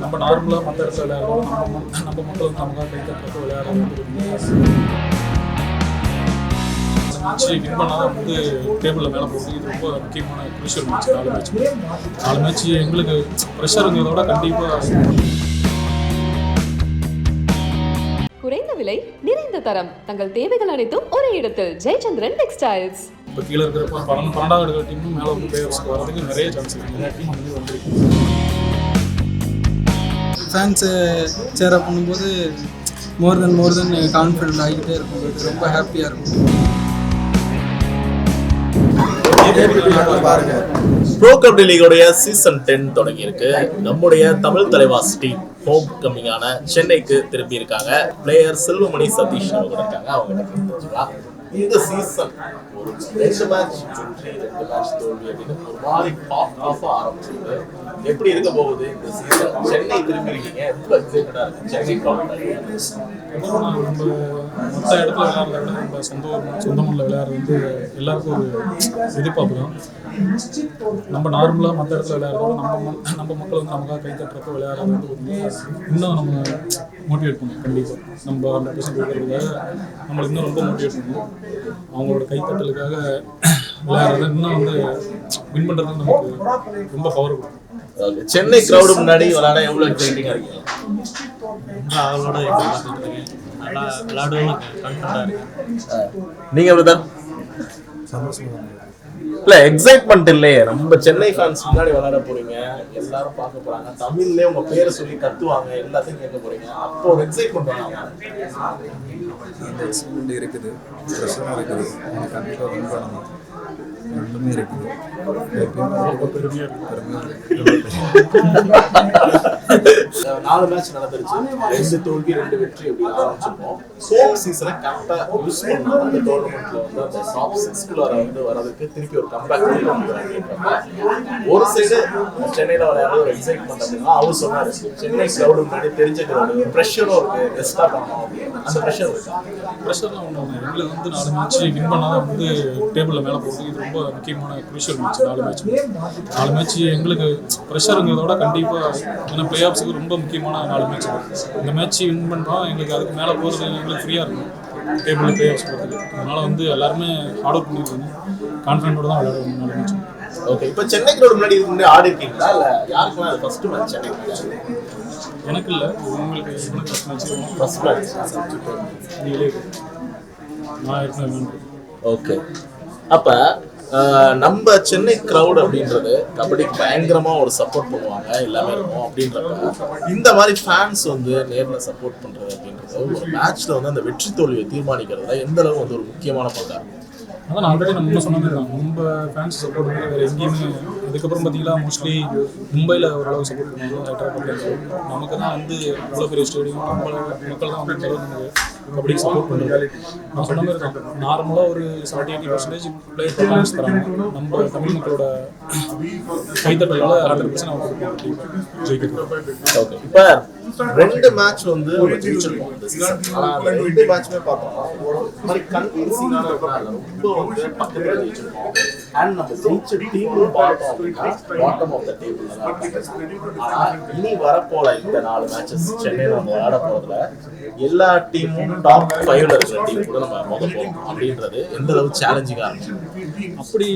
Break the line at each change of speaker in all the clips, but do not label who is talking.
நம்ம நார்மலாக மற்ற இடத்துல விளையாடுறோம். நம்ம நம்ம மக்கள் வந்து நமக்காக கை தட்டுறப்ப விளையாடுறது மேட்ச் வின் பண்ணால் வந்து டேபிளில் மேலே போகுது இது ரொம்ப முக்கியமான குருஷியல் மேட்ச் நாலு மேட்ச் நாலு மேட்ச் எங்களுக்கு ப்ரெஷருங்கிறதோட கண்டிப்பாக
குறைந்த விலை நிறைந்த தரம். தங்கள் தேவைகள் அனைத்தும் ஒரே இடத்தில். ஜெயச்சந்திரன் டெக்ஸ்டைல்ஸ்.
இப்போ கீழே இருக்கிறப்ப பன்னெண்டு பன்னெண்டாவது டீமும் மேலே வந்து பிளே ஆஃப்ஸ்க்கு வரதுக்கு நிறைய சான்ஸ் இருக்குது நிறைய டீம் வந்து வந்துருக்கு
ஃபேன்ஸை சேரப் பண்ணும்போது மோர் தென் மோர் தென் கான்ஃபிடென்ட் ஆகிக்கிட்டே இருக்கும். ரொம்ப ஹாப்பியாக இருக்கும்.
ப்ரோ கபடி லீகோடைய சீசன் டென் தொடங்கி இருக்கு நம்முடைய தமிழ் தலைவாஸ் டீம் ஹோம் கம்மிங்கான சென்னைக்கு திரும்பி இருக்காங்க பிளேயர் செல்வமணி சதீஷ் அவங்க இருக்காங்க. அவங்க தெரிஞ்சுக்கலாம். இந்த சீசன் ஒரு ரெண்டு மேட்ச் வெற்றி ரெண்டு மேட்ச் தோல்வி அப்படின்னு ஒரு மாதிரி ஆஃப் ஆஃப் ஆரம்பிச்சிருக்கு. எப்படி இருக்க போகுது இந்த சீசன் சென்னை திரும்பி இருக்கீங்க. ரொம்ப எக்ஸைட்டடா இருக்கு. சென்னை crowd.
நம்ம மற்ற இடத்துல விளையாடுறத விட நம்ம சொந்த ஊர் சொந்த மண்ணில் விளையாடுறது வந்து எல்லாருக்கும் ஒரு எதிர்பார்ப்பு தான் நம்ம நார்மலாக மற்ற இடத்துல விளையாடுறத நம்ம நம்ம மக்கள் வந்து நமக்காக கை தட்டுறப்ப விளையாடுறது வந்து இன்னும் நம்ம மோட்டிவேட் பண்ணும். கண்டிப்பாக நம்ம ஹண்ட்ரட் பர்சன்ட் கொடுக்கறதுக்காக நம்மளுக்கு இன்னும் ரொம்ப மோட்டிவேட் பண்ணும். அவங்களோட கைத்தட்டலுக்காக விளையாடுறது இன்னும் வந்து வின் பண்ணுறது நமக்கு ரொம்ப பவர் கொடுக்கும்.
சென்னை கிரௌடு முன்னாடி விளையாட எவ்வளவு எக்ஸைட்டிங்கா இருக்கீங்க?
இருக்கேன். நல்லா விளையாடுவோம் கான்ஃபிடண்டாக இருக்கேன்.
நீங்க பிரதர் இல்ல எக்ஸைட்மெண்ட் இல்லையே. நம்ம சென்னை ஃபேன்ஸ் முன்னாடி விளையாட போறீங்க. எல்லாரும் பார்க்க போறாங்க. தமிழ்லயே உங்க பேரை சொல்லி கத்துவாங்க. எல்லாத்தையும் கேட்க போறீங்க. அப்போ ஒரு எக்ஸைட்மெண்ட் வேணாமா.
எக்ஸைட்மெண்ட் இருக்குது. ப்ரெஷரும் இருக்குது. எனக்கு கண்டிப்பாக வின் ரெண்டுமே இருக்குது. பெருமையா
பெருமையாக
நாலு மேட்ச் நடந்துருச்சு. ரெண்டு தோல்வி ரெண்டு வெற்றி அப்படின்னு ஆரம்பிச்சிருக்கோம். சோப் சீசனை கரெக்டா யூஸ் பண்ணா அந்த டோர்னமெண்ட்ல வந்து அந்த டாப் சிக்ஸ்குள்ள வந்து வரதுக்கு திருப்பி ஒரு கம்பேக் ஒரு சைடு சென்னையில விளையாடுற ஒரு எக்ஸைட்மெண்ட் அப்படின்னா அவர் சொன்னாரு. சென்னை கிரௌடு முன்னாடி தெரிஞ்ச ப்ரெஷரும் இருக்கு பெஸ்டா பண்ணணும். அந்த ப்ரெஷர் இருக்கு.
ப்ரெஷர்லாம் ஒன்று இல்லை. எங்களுக்கு வந்து நாலு மேட்ச் வின் பண்ணால் வந்து டேபிளில் மேலே போகிறது இது ரொம்ப முக்கியமான குரூஷியல் மேட்ச் நாலு மேட்ச் நாலு மேட்ச் எங்களுக்கு ப்ரெஷருங்கிறதோட கண்டிப்பாக ஏன்னா பிளே ஆஃப்ஸுக்கு ரொம்ப முக்கியமான நாலு மேட்ச் இந்த மேட்ச் வின் பண்ணுறோம் எங்களுக்கு அதுக்கு மேலே போகிறது எங்களுக்கு ஃப்ரீயாக இருக்கும். டேபிளில் பிளே ஆஃப்ஸ் போகிறதுக்கு அதனால் வந்து எல்லாருமே ஹார்ட் ஒர்க் பண்ணியிருக்காங்க கான்ஃபிடென்ட்டோட தான் விளையாடுவோம் நாலு மேட்ச்
ஓகே இப்போ சென்னை கிரௌடு முன்னாடி இதுக்கு முன்னாடி ஆடி இருக்கீங்களா? இல்ல யாருக்குமே அது ஃபர்ஸ்ட் மேட்ச் சென்னை
எனக்கு இல்லை. உங்களுக்கு இவனுக்கு ஃபஸ்ட் மேட்ச்
ஃபர்ஸ்ட் மேட்ச்
நீங்களே நான் இருக்கேன்
ஓகே அப்ப நம்ம சென்னை கிரவுட் அப்படின்றது கபடிக்கு பயங்கரமா ஒரு சப்போர்ட் பண்ணுவாங்க எல்லாமே இருக்கும் அப்படின்றப்ப இந்த மாதிரி ஃபேன்ஸ் வந்து நேர்ல சப்போர்ட் பண்றது அப்படின்றது ஒரு மேட்ச்ல வந்து அந்த வெற்றி தோல்வியை தீர்மானிக்கிறதுல எந்த அளவு வந்து ஒரு முக்கியமான பங்காக
அதான் ஆல்ரெடி நம்ம சொன்ன மாதிரி தான். நம்ம ஃபேன்ஸ் சப்போர்ட் பண்ணி வேறு எங்கேயுமே அதுக்கப்புறம் பார்த்தீங்கன்னா மோஸ்ட்லி மும்பையில் ஓரளவு சப்போர்ட் பண்ணுவாங்க ஹைதராபாத்தில் நமக்கு தான் வந்து இவ்வளோ பெரிய ஸ்டேடியம் நம்ம மக்கள் தான் வந்து நமக்கு கபடிக்கு சப்போர்ட் பண்ணுறாங்க நான் சொன்ன மாதிரி தான். நார்மலாக ஒரு seventy eighty percentage player performance தராங்க. நம்ம தமிழ் மக்களோட கைத்தட்டலால் ஹண்ட்ரட் பர்சன்ட் அவங்க ஜெயிக்கிறது.
ஓகே இப்போ ரெண்டு மேட்ச் வந்து ஜெயிச்சிருக்கோம் ரெண்டு மேட்ச்மே பார்த்தோம் ஒரு மாதிரி கன்வின்சிங்கான ரொம்ப வந்து பக்கத்துல ஜெயிச்சிருக்கோம் அண்ட் நம்ம ஜெயிச்ச டீமும் பார்த்தோம் அப்படின்னா பாட்டம் ஆஃப் த டேபிள் ஆனா இனி வரப்போற இந்த நாலு மேட்சஸ் சென்னையில் நம்ம விளையாட போறதுல எல்லா டீமும் டாப் ஃபைவ்ல இருக்கிற டீம் கூட நம்ம மோத போறோம் அப்படின்றது எந்த அளவு சேலஞ்சிங்கா இருக்கு
அப்படி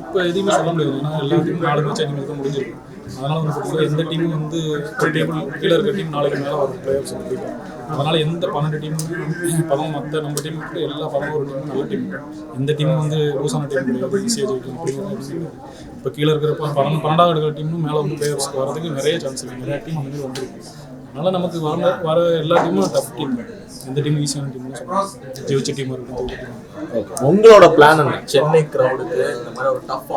இப்போ எதையுமே சொல்ல முடியாது. ஏன்னா எல்லாத்துக்கும் நாலு மேட்ச் அஞ்சு மேட்ச் தான் முடிஞ்சிருக்கும். அதனால வந்து பார்த்தீங்கன்னா எந்த டீமும் வந்து ஒரு டேபிள் கீழே இருக்க டீம் நாளைக்கு மேலே வரும் பிளே ஆஃப்ஸ் முடிக்கும் அதனால எந்த பன்னெண்டு டீமும் பதம் மற்ற நம்ம டீம் எல்லா பதினோரு டீமும் நல்ல டீம் எந்த டீமும் வந்து லூஸான டீம் கிடையாது. ஈஸியாக ஜெயிக்கும் அப்படிங்கிறது இப்போ கீழே இருக்கிறப்ப பன்னெண்டு பன்னெண்டாவது எடுக்கிற டீமும் மேலே வந்து பிளே ஆஃப்ஸ்க்கு வரதுக்கு நிறைய சான்ஸ் இருக்குது நிறைய டீம் அந்த மாதிரி வந்துருக்கு. அதனால நமக்கு வர வர எல்லா டீமும் டஃப் டீம் எந்த டீமும் ஈஸியான டீம் ஜெயிச்ச டீம் இருக்கும்
Okay. உங்களோட பிளான் என்ன? சென்னை கிரவுடுக்கு இந்த மாதிரி ஒரு டஃப்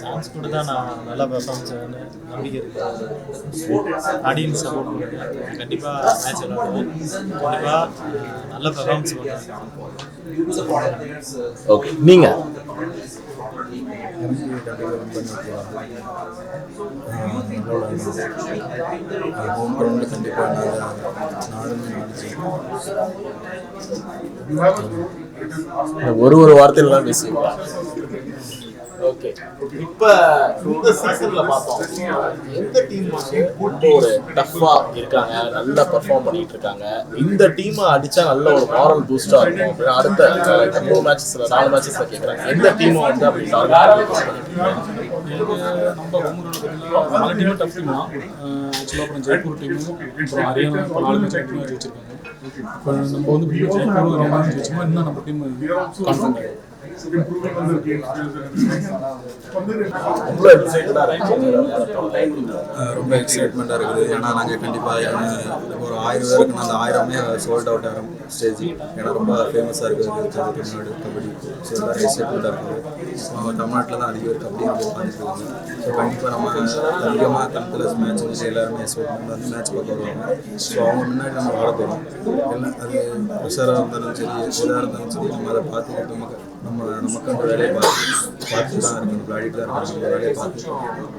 சான்ஸ் கொடுத்தா நான் நல்லா பெர்ஃபார்மன்ஸ் நம்பிக்கை இருக்கு. ஆடியன்ஸ் சப்போர்ட் பண்ணுறேன் கண்டிப்பாக மேட்ச் விளையாடுவேன் கண்டிப்பாக நல்ல பெர்ஃபார்மன்ஸ் பண்ணுறேன்
ஓகே நீங்க?
எனக்கு கண்டிப்பாக வின் ஹோம் கிரவுண்டில் கண்டிப்பாக நாடு நாடு
ஒரு ஒரு வார்த்தையில தான் ஓகே. இப்போ இந்த சீசன்ல பார்த்தோம். எந்த டீம் வந்து ஒரு டஃப்பா இருக்காங்க நல்லா பெர்ஃபார்ம் பண்ணிட்டு இருக்காங்க. இந்த டீமை அடிச்சா நல்ல ஒரு மாரல் பூஸ்டா இருக்கும் அப்படின்னு அடுத்த மூணு மேட்சஸ்ல நாலு மேட்சஸ்ல கேக்குறாங்க. எந்த டீமும் வந்து அப்படி
நம்ம ஹோம்ரன் டீமும் டஃப் டீம் தான் ஆக்சுவலாக அப்புறம் ஜெய்ப்பூர் டீமு அப்புறம் ஹரியானா நாலு மேட்ச் வச்சிருக்காங்க இப்போ நம்ம வந்து ஜெய்ப்பூர் ஹரியானா ஜெயிச்சோமா இன்னும் நம்ம டீம் கான்ஃபிடன்ட்
ரொம்ப எக்ஸைட்டடா
எக்ஸைட்மெண்ட்டாக இருக்குது. ஏன்னா நாங்கள் கண்டிப்பாக ஒரு ஆயிரம் பேருக்கு அந்த ஆயிரமே சோல்ட் அவுட் ஆகிற ஸ்டேஜ் ஏன்னா ரொம்ப ஃபேமஸாக இருக்குது தமிழ்நாடு கபடி. ஸோ எல்லாரும் எக்ஸைட்மெண்ட்டாக இருக்குது. தமிழ்நாட்டில் தான் அதிக பேர் கபடி உட்காந்துருக்காங்க ஸோ கண்டிப்பாக நம்ம அதிகமாக கணக்கில் மேட்ச் வந்து எல்லாருமே எக்ஸைட்மெண்ட் வந்து மேட்ச் பார்க்க வருவாங்க. ஸோ அவங்க முன்னாடி நம்ம வாழ போகிறோம் எல்லாம் அது ப்ரெஷராக இருந்தாலும் சரி எதாக இருந்தாலும் சரி நம்ம அதை பார்த்துக்கிட்டு நமக்கு நம்ம நமக்கு அந்த வேலையை பார்த்து பார்த்து தான் இருக்கணும் விளையாடிட்டு தான் இருக்கணும் வேலையை பார்த்து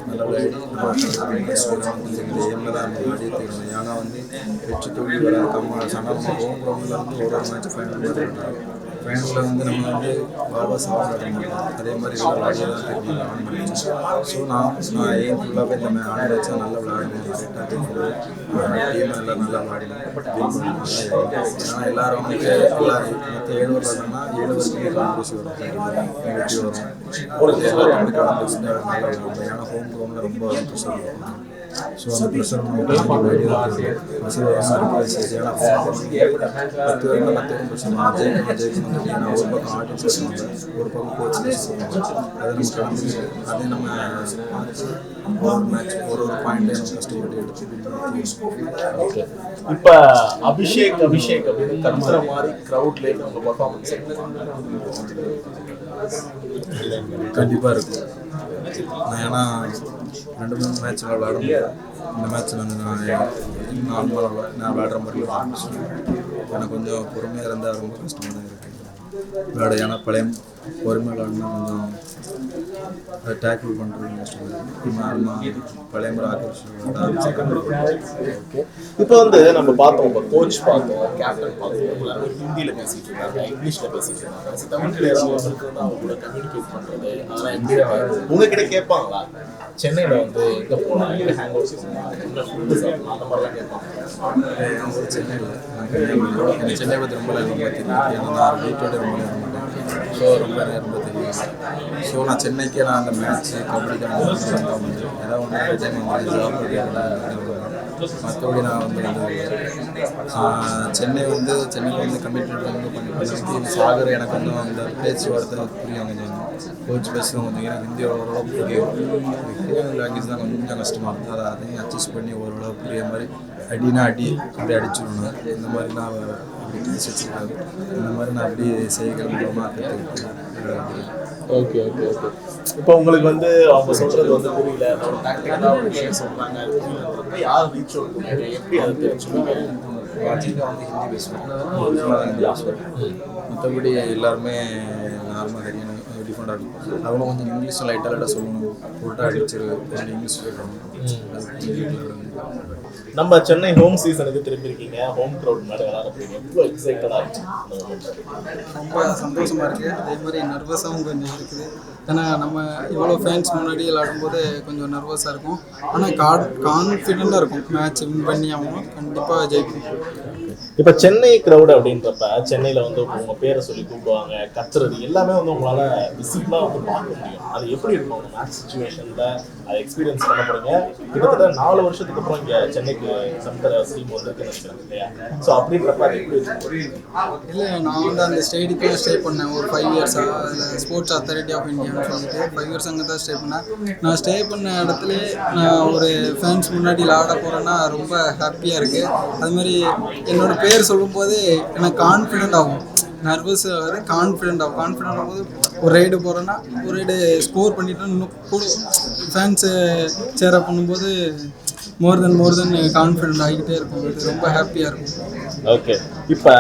நல்லா விளையாடி நம்ம ஏமில் தான் விளையாடி தீரணும் ஏன்னா வந்து வெற்றி தோல்வி வராது. கம்ம சண்டை நம்ம ஹோம் கிரவுண்டில் வந்து ஒரு ஒரு மேட்ச் ஃபைனல் மாதிரி ஃபைனலில் வந்து நம்ம வந்து பாபா சாப்பிட மாட்டோம் அதே மாதிரி நல்லா தான் தெரியும் ஆன் பண்ணிச்சு ஸோ நான் நான் ஏன் ஃபுல்லாகவே இந்த ஆன் வச்சா நல்லா விளையாடணும் டீம் எல்லாம் நல்லா விளையாடினேன் ஏன்னா எல்லாரும் வந்து எல்லாரும் மற்ற ஏழு பேர் விளாட்னா ஏழு வரும் வரும் ஒரு ஹோம் கிரவுண்டில் ரொம்ப ப்ரெஷர் இருக்கும் ஸோ அந்த ஏன்னா பத்து பேரும் பத்து ஜெயிக்கணும் ஜெயிக்கணும் ஏன்னா ஒரு பக்கம் ஆடியன்ஸ் இருப்பாங்க ஒரு பக்கம் கோச் அதை நம்ம கடந்து அதே நம்ம ஒரு மேட்ச் ஒரு ஒரு பாயிண்ட்டே நம்ம கஷ்டப்பட்டு எடுத்து
இப்ப அபிஷேக் அபிஷேக் அப்படின்னு மாதிரி பர்ஃபார்மன்ஸ்
கண்டிப்பாக இருக்கும். ஏன்னா ரெண்டு மூணு மேட்ச் விளாடும் இந்த மேட்ச் வந்து நான் நார்மலாக நான் விளாடுற மாதிரி ஆரம்பிச்சேன் எனக்கு கொஞ்சம் பொறுமையாக இருந்தால் ரொம்ப கஷ்டமாக தான் இருக்குது விளையாட ஏன்னா பழைய பொறுமையாக விளாடுனா கொஞ்சம் டேக்கிள் பண்ணுறது இருக்குது பழைய முறை ஆக்கர்ஷன்
இப்போ வந்து நம்ம பார்த்தோம் இப்போ கோச் பார்த்தோம் கேப்டன் பார்த்தோம் எல்லாரும் ஹிந்தியில பேசிட்டு இருக்காங்க இங்கிலீஷ்ல பேசிட்டு இருக்காங்க. So, தமிழ் பிளேயர் அவங்களுக்கு வந்து அவங்க கூட கம்யூனிகேட் பண்றது அதெல்லாம் எப்படி? உங்ககிட்ட கேட்பாங்களா? சென்னையில வந்து எங்க போகலாம் எங்க ஹேங் அவுட் செய்யலாம் என்ன ஃபுட்டு சாப்பிடலாம்? அந்த மாதிரிலாம் கேட்பாங்க.
சென்னையில் சென்னை பற்றி ரொம்ப அதிகமாக தெரியும் நான் வீட்டோட ரொம்ப ஸோ ரொம்ப ரொம்ப தெரியும் ஸோ நான் சென்னைக்கே நான் அந்த மேட்ச்சு கபடிக்கான ஏதாவது ஒன்று டைம் வந்து மற்றபடி நான் வந்து சென்னை வந்து சென்னையில் வந்து கமிட்மெண்ட் வந்து பண்ணி சாகர் எனக்கு வந்து அந்த பேச்சுவார்த்தை புரியும். கொஞ்சம் கோச் பேசுறது கொஞ்சம் எனக்கு ஹிந்தி ஓரளவு புரியும். லாங்குவேஜ் தான் கொஞ்சம் கஷ்டமாக இருந்தால் அதை அதையும் அட்ஜஸ்ட் பண்ணி ஓரளவு புரிய மாதிரி அடினா அடி அப்படி அடிச்சிடணும். இந்த மாதிரி நான் அப்படி பேசி வச்சுருக்காங்க இந்த மாதிரி நான் அப்படி செய்கிறது மூலமாக
ஓகே ஓகே ஓகே. இப்போ உங்களுக்கு வந்து அவங்க சொல்றது வந்து புரியல. ஒரு டாக்டிக்கலாக ஒரு விஷயம் புரியலன்றப்ப யார் ரீச் அவுட் எப்படி அதை தெரிஞ்சுக்கோங்க
வாட்சிங்காக வந்து ஹிந்தி பேசுவேன் மற்றபடி எல்லாருமே நார்மலாக ஹரியான டிஃப்ரெண்டாக இருக்கும். அவங்களும் கொஞ்சம் இங்கிலீஷ் லைட்டாக லைட்டாக சொல்லணும். போட்டால் அடிச்சிரு கொஞ்சம் இங்கிலீஷ்
நம்ம சென்னை ஹோம் சீசனுக்கு திரும்பியிருக்கீங்க. ஹோம் க்ரௌட் மேலே விளாடுறீங்க எவ்வளோ எக்ஸைட்டடாக.
ரொம்ப சந்தோஷமாக இருக்குது அதே மாதிரி நர்வஸாகவும் கொஞ்சம் இருக்குது. ஏன்னா நம்ம இவ்வளோ ஃபேன்ஸ் முன்னாடி விளாடும்போது கொஞ்சம் நர்வஸாக இருக்கும். ஆனால் கான் கான்ஃபிடெண்ட்டாக இருக்கும். மேட்ச் வின் பண்ணி ஆகணும் கண்டிப்பாக ஜெயிக்கும்
இப்போ சென்னை க்ரௌட் அப்படின்றப்ப சென்னையில் வந்து உங்கள் பேரை சொல்லி கூப்பிடுவாங்க கத்துறது எல்லாமே வந்து உங்களால் விசிபிளாக வந்து பார்க்க முடியும் அது எப்படி இருக்கும்? அந்த மேட்ச் சுச்சுவேஷனில் அதை எக்ஸ்பீரியன்ஸ் பண்ண போறீங்க. கிட்டத்தட்ட நாலு வருஷத்துக்கு அப்புறம் இங்கே சென்னைக்கு சமுத்திர ஸ்டீம் வந்திருக்குன்னு நினைக்கிறேன் இல்லையா? ஸோ அப்படின்றப்ப அது எப்படி இருக்கும்?
இல்லை நான் வந்து அந்த ஸ்டேடிக்கெலாம் ஸ்டே பண்ணேன். ஒரு ஃபைவ் இயர்ஸாக அதில் ஸ்போர்ட்ஸ் அத்தாரிட்டி ஆஃப் இந்தியான்னு சொல்லிட்டு ஃபைவ் இயர்ஸ் அங்கே தான் ஸ்டே பண்ணேன். நான் ஸ்டே பண்ண இடத்துல நான் ஒரு ஃபேன்ஸ் முன்னாடி விளாட போகிறேன்னா ரொம்ப ஹாப்பியாக இருக்குது அது மாதிரி என்னோட பேர் சொல்லும்போது எனக்கு கான்ஃபிடென்ட் ஆகும். நர்வஸ் ஆகாது கான்ஃபிடென்ட் ஆகும் கான்ஃபிடென்ட் ஆகும்போது ஒரு ரைடு போகிறேன்னா ஒரு ரைடு ஸ்கோர் பண்ணிட்டோம் இன்னும் கூட ஃபேன்ஸு சேரப் பண்ணும்போது மோர் தென் மோர் தென் கான்ஃபிடென்ட் ஆகிக்கிட்டே இருக்கும். அது ரொம்ப ஹாப்பியாக இருக்கும்.
ஓகே இப்போ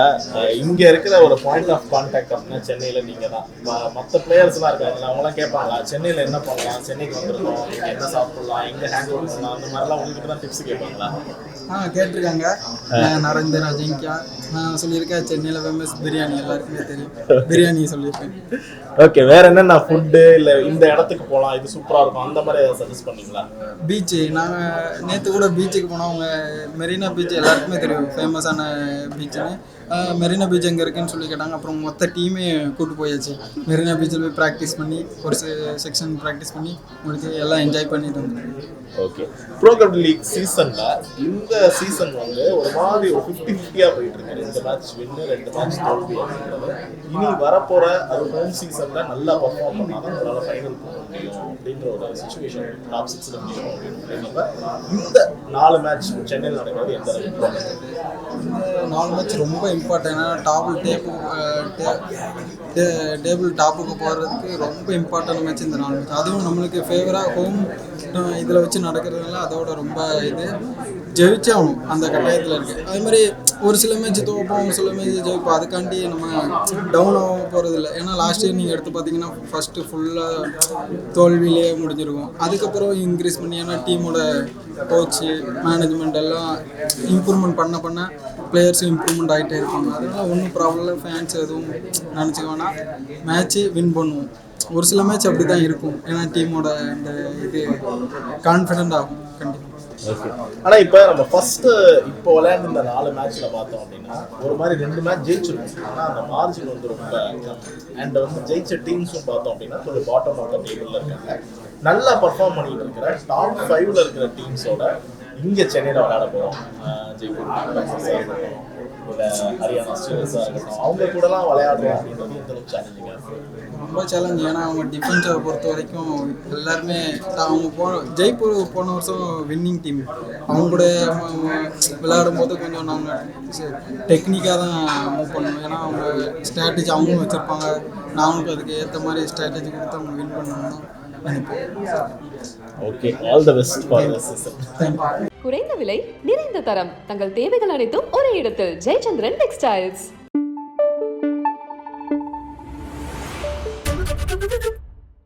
இங்கே இருக்கிற ஒரு பாயிண்ட் ஆஃப் கான்டாக்ட் அப்படின்னா சென்னையில் நீங்கள் தான். மற்ற பிளேயர்ஸ்லாம் இருக்காங்க. அவங்களாம் கேட்பாங்களா சென்னையில் என்ன பண்ணலாம்? சென்னைக்கு வந்துருக்கோம். நீங்க என்ன சாப்பிடலாம்? எங்கே ஹேங் அவுட் பண்ணலாம்? அந்த மாதிரிலாம் உங்களுக்கு தான் டிப்ஸ் கேட்பாங்களா?
ஆ கேட்டிருக்காங்க. நரேந்தர் அஜிங்கியா நான் சொல்லியிருக்கேன் சென்னையில் ஃபேமஸ் பிரியாணி எல்லாருக்குமே தெரியும். பிரியாணி சொல்லியிருக்கேன்.
ஓகே வேற என்னென்ன ஃபுட்டு இல்ல இந்த இடத்துக்கு போலாம் இது சூப்பரா இருக்கும் அந்த மாதிரி ஏதாவது சஜஸ்ட் பண்ணீங்களா?
பீச்சு நாங்கள் நேற்று கூட பீச்சுக்கு போனோம். அவங்க மெரினா பீச் எல்லாருக்குமே தெரியும் ஃபேமஸான பீச்சுன்னு மெரினா பீச் எங்கே இருக்குன்னு சொல்லி கேட்டாங்க. அப்புறம் மொத்த டீமே கூட்டு போயாச்சு. மெரினா பீச்சில் போய் ப்ராக்டிஸ் பண்ணி ஒரு செக்ஷன் ப்ராக்டிஸ் பண்ணி முடிச்சு எல்லாம் என்ஜாய் பண்ணிட்டு வந்தோம்
ஓகே ப்ரோ கபடி லீக் சீசனில் இந்த சீசன் வந்து ஒரு மாதிரி ஒரு ஃபிஃப்டி ஃபிஃப்டியாக போயிட்டு இருக்கு ரெண்டு மேட்ச் வின்னு ரெண்டு மேட்ச் தோல்வி இனி வரப்போகிற அது ஹோம் சீசனில் நல்லா பர்ஃபார்ம் பண்ணாதான் உங்களால ஃபைனல் போகும் முடியும் அப்படின்ற ஒரு சுச்சுவேஷன் டாப் முடியும் அப்படின்றப்ப இந்த நாலு மேட்ச் சென்னையில் நடக்கிறது எந்த அளவுக்கு?
நாலு மேட்ச் ரொம்ப இம்பார்ட்டன் ஏன்னா டாபிள் டேப்பு டேபிள் டாப்புக்கு போகிறதுக்கு ரொம்ப இம்பார்ட்டன்ட் மேட்ச் இந்த நாலு மேட்ச் அதுவும் நம்மளுக்கு ஃபேவராக ஹோம் இதில் வச்சு நடக்கிறதுனால அதோட ரொம்ப இது. ஜெயிச்சே ஆகணும் அந்த கட்டாயத்தில் இருக்குது அது மாதிரி ஒரு சில மேட்ச் தோப்போம் ஒரு சில மேட்ச் ஜெயிப்போம். அதுக்காண்டி நம்ம டவுன் ஆக போகிறது இல்லை ஏன்னா லாஸ்ட் இயர் நீங்கள் எடுத்து பார்த்தீங்கன்னா ஃபஸ்ட்டு ஃபுல்லாக தோல்வியிலே முடிஞ்சிருக்கும் அதுக்கப்புறம் இன்க்ரீஸ் பண்ணி ஏன்னா டீமோட கோச்சு மேனேஜ்மெண்ட் எல்லாம் இம்ப்ரூவ்மெண்ட் பண்ண பண்ண பிளேயர்ஸும் இம்ப்ரூவ்மெண்ட் ஆகிட்டே இருப்பாங்க. அதனால் ஒன்றும் ப்ராப்ளம் இல்லை. ஃபேன்ஸ் எதுவும் நினச்சிக்க வேணாம். மேட்ச்சு வின் பண்ணுவோம். ஒரு சில மேட்ச் அப்படி தான் இருக்கும். ஏன்னா டீமோட இந்த இது கான்ஃபிடென்ட் ஆகும் கண்டிப்பாக
ஆனா இப்போ நம்ம ஃபர்ஸ்ட் இப்போ விளையாண்டு இந்த நாலு மேட்ச்ல பார்த்தோம் அப்படின்னா ஒரு மாதிரி ரெண்டு மேட்ச் ஜெயிச்சிருக்கோம். ஆனா அந்த மார்ஜின் வந்து ரொம்ப அண்ட் வந்து ஜெயிச்ச டீம்ஸும் பார்த்தோம் அப்படின்னா கொஞ்சம் பாட்டம் ஆஃப் த டேபிள்ல இருக்காங்க. நல்லா பர்ஃபார்ம் பண்ணிட்டு இருக்கிற டாப் ஃபைவ்ல இருக்கிற டீம்ஸோட இங்க சென்னையில விளையாட போறோம். அஹ் ஜெய்ப்பூர் ஹரியானா ஸ்டேட்ஸா இருக்கட்டும். அவங்க கூடலாம் விளையாடுறோம் அப்படின்றது எந்த அளவுக்கு சேலஞ்சிங்கா இருக்கு
ரொம்ப சேலஞ்ச் ஏன்னா அவங்க டிஃபென்ஸை பொறுத்த வரைக்கும் எல்லாருமே அவங்க போ ஜெய்ப்பூர் போன வருஷம் வின்னிங் டீம் அவங்க கூட விளையாடும் போது கொஞ்சம் நாங்கள் டெக்னிக்காக தான் மூவ் பண்ணுவோம் ஏன்னா அவங்க ஸ்ட்ராட்டஜி அவங்களும் வச்சுருப்பாங்க. நாங்களும் அதுக்கு ஏற்ற மாதிரி ஸ்ட்ராட்டஜி கொடுத்து அவங்க வின் பண்ணணும்
okay all the best for the season
thank you
குறைந்த விலை நிறைந்த தரம். தங்கள் தேவைகள் அனைத்தும் ஒரே இடத்தில். ஜெயச்சந்திரன் டெக்ஸ்டைல்ஸ்